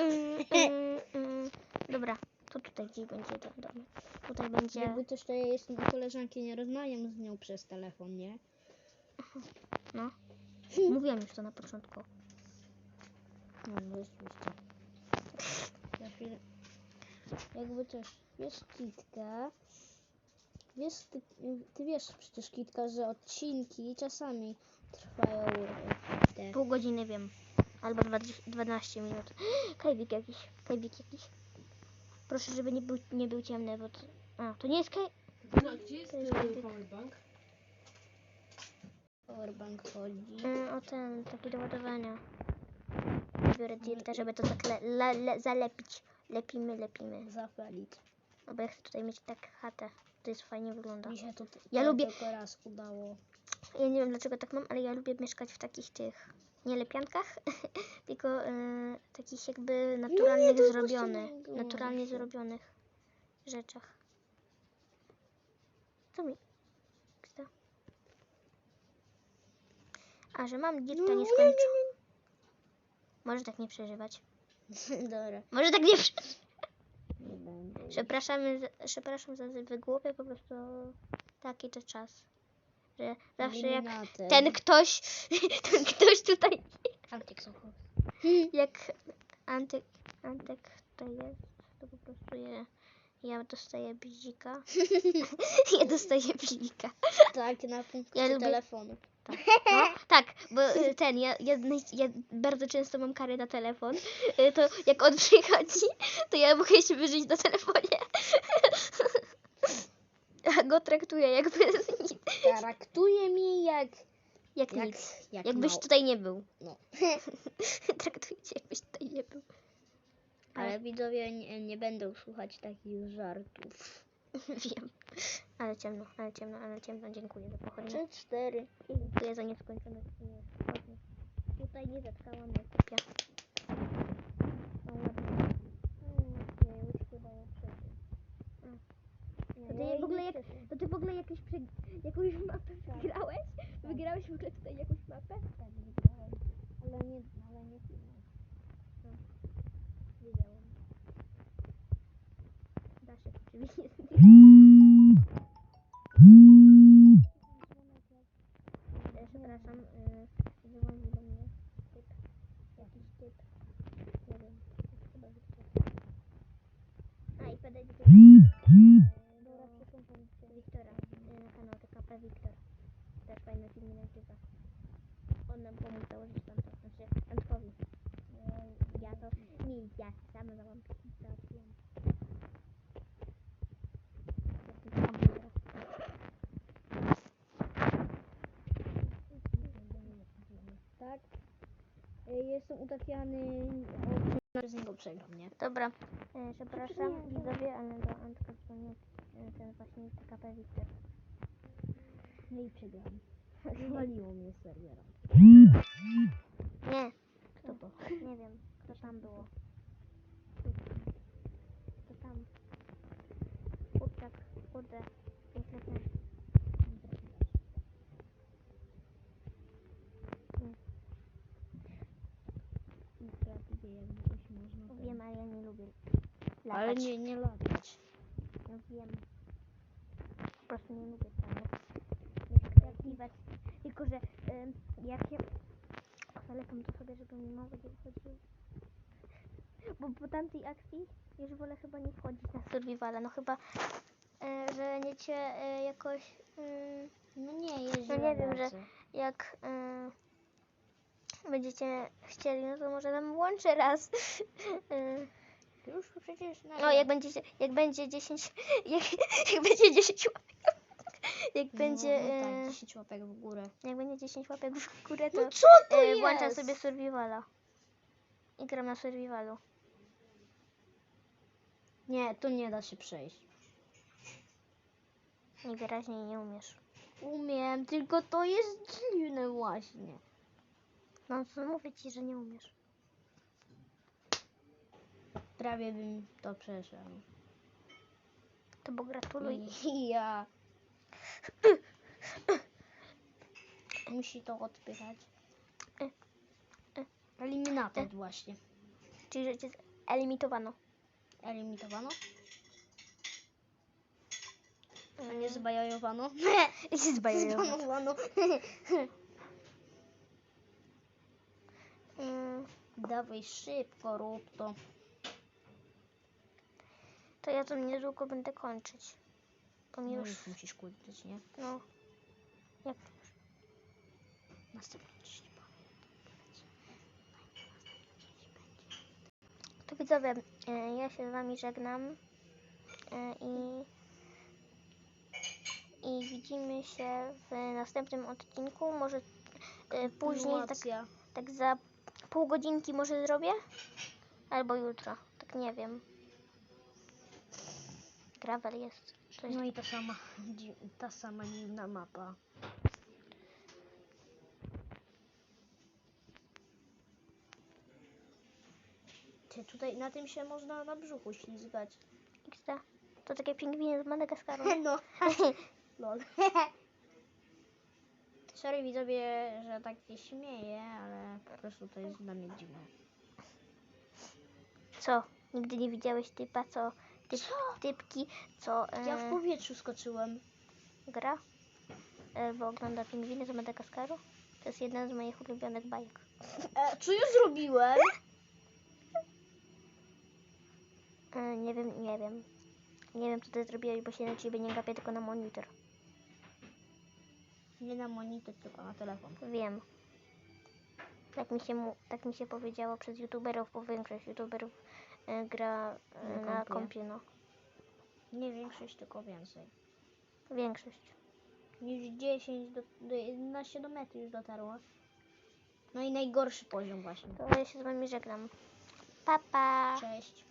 Mm, mm, mm. Dobra, to tutaj gdzieś będzie dom. dom. Tutaj będzie. Jakby też to ja jestem u koleżanki, nie rozmawiam z nią przez telefon, nie? No. Mówiłam już to na początku. No, rzeczywiście. Za chwilę. Jakby też, wiesz Kitka, wiesz, ty, ty wiesz przecież Kitka, że odcinki czasami trwają e, te... Pół godziny wiem. Albo 20 12 minut. Kajwik jakiś. Kajwik jakiś. Proszę, żeby nie był, nie był ciemny, bo to... A, to nie jest kaj... No, gdzie jest powerbank? Powerbank chodzi. Mm, o ten, taki do ładowania. Biorę dirta, żeby to tak le, le, le, zalepić. Lepimy, lepimy. Zapalić. No bo ja chcę tutaj mieć tak chatę. To jest fajnie wygląda. Mi się to Ja lubię- tylko raz udało. Ja nie wiem dlaczego tak mam, ale ja lubię mieszkać w takich tych nie lepiankach, tylko e, takich jakby naturalnych zrobionych, naturalnie zrobionych rzeczach. Co mi? Kto? A, że mam dirta nie skończę. Może tak nie przeżywać. Dobra, Może tak nie przeżywać. Przepraszamy, za- przepraszam za wygłupie, po prostu taki to czas. Że zawsze jak ten ktoś, ten ktoś tutaj Antyk Sochos. jak Antek, Antek to jest, to po prostu je, ja dostaję bzika. ja dostaję bzika. Tak, na punkcie Ja lubię- telefonu. No, tak, bo y, ten, ja, ja, naj- ja bardzo często mam karę na telefon, y, to jak on przychodzi, to ja mogę się wyżyć na telefonie. A go traktuję jakby. Traktuje mi jak... Jak, Jak, nic. jak Jakbyś mało. tutaj nie był. No. Traktuję cię jakbyś tutaj nie był. Ale widzowie nie, nie będą słuchać takich żartów. Wiem. Ale ciemno, ale ciemno, ale ciemno. Dziękuję za. Trzy, cztery. I dziękuję za nieskończone. Tutaj nie zatkałam, ja kupię. Są ładne. Mm, Nie, już chyba ją przeżyję. To ty w ogóle jak, to ty w ogóle jakieś prze, jakąś mapę wygrałeś? Wygrałeś w ogóle tutaj jakąś mapę? Tak, wygrałem. Ale nie, ale nie filmem. Wiedziałam. Daszek oczywiście. E, Przepraszam, y, dzwoni do mnie typ, jakiś typ, nie wiem, chyba Wiktor. A i podejdzie do, przepraszam, Wiktora, y, na kanał TKP Wiktor. Też fajne filmy nagrywa. On nam pomógł założyć konto, znaczy Antkowi. Y, Ja to, nie, ja sama załam załatwiłam. Tak? E, Jestem utakiany od z niego przegram, nie? Dobra, e, przepraszam widzowie, ale do Antka dzwonił e, ten właśnie TKP Wiktor. No i przegram. Wywaliło mnie z serwera. Nie, Kto to? nie wiem, kto tam było. Kto tam? Kurczak, kurde, można. ten- Wiem, ale ja nie lubię Ale latać. nie, nie latać. No wiem. Po prostu nie lubię tam nie skrakiwać. Tylko, że em, jak ja zalepam to sobie, żeby mi mało nie wychodziło. Bo po tamtej akcji już wolę chyba nie wchodzić na survivala. No chyba, e, że nie cię e, jakoś... mm, No nie, jest No nie wiem, że- jak y, będziecie chcieli, no to może tam włączę raz. Y, Już przecież na no jak będziecie, jak będzie 10, jak, jak będzie 10 łapek, jak będzie, no, no, y, tak, 10 łapek w górę. jak będzie 10 łapek w górę, to No co to y, jest? włączam sobie survivala. I gram na survivalu. Nie, to nie da się przejść. Najwyraźniej nie umiesz. Umiem, tylko to jest dziwne właśnie. No co mówię ci, że nie umiesz. Prawie bym to przeszedł. To bo gratuluj. I ja. Musi to odpychać. Eliminator właśnie. Czyli że cię, elimitowano. Elimitowano? A Mm. nie zbajajowano? Zbajowano. Zbanowano. Mm, Dawaj szybko, rób to. To ja to niedługo będę kończyć. Mi No już, już musisz kłócić, nie? no... Jak Następnie ci powiem. To widzowie, e, ja się z wami żegnam e, i, i widzimy się w następnym odcinku. Może e, później, tak, Kontynuacja. tak za pół godzinki może zrobię? Albo jutro, tak nie wiem. Gravel jest. No i ta sama, ta sama dziwna mapa. Ty, tutaj na tym się można na brzuchu ślizgać. XD. To takie pingwiny z Madagaskaru. No. Lol. Sorry widzowie, że tak się śmieję, ale po prostu to jest dla mnie dziwne. Co? Nigdy nie widziałeś typa, co... Typ, typki, co Ja w e, powietrzu skoczyłem. gra? E, bo ogląda pingwiny z Madagaskaru. To jest jedna z moich ulubionych bajek. E, co ja zrobiłem? E, nie wiem, nie wiem. Nie wiem, co ty zrobiłeś, bo się na ciebie nie gapię, tylko na monitor. Nie na monitor, tylko na telefon. Wiem. Tak mi się, mu, tak mi się powiedziało przez youtuberów, bo większość youtuberów gra e, Na na kompie. no. Nie większość, tylko więcej. Większość. Już 10 do, do 11 do metry już dotarło. No i najgorszy poziom właśnie. To ja się z wami żegnam. Pa, pa. Cześć.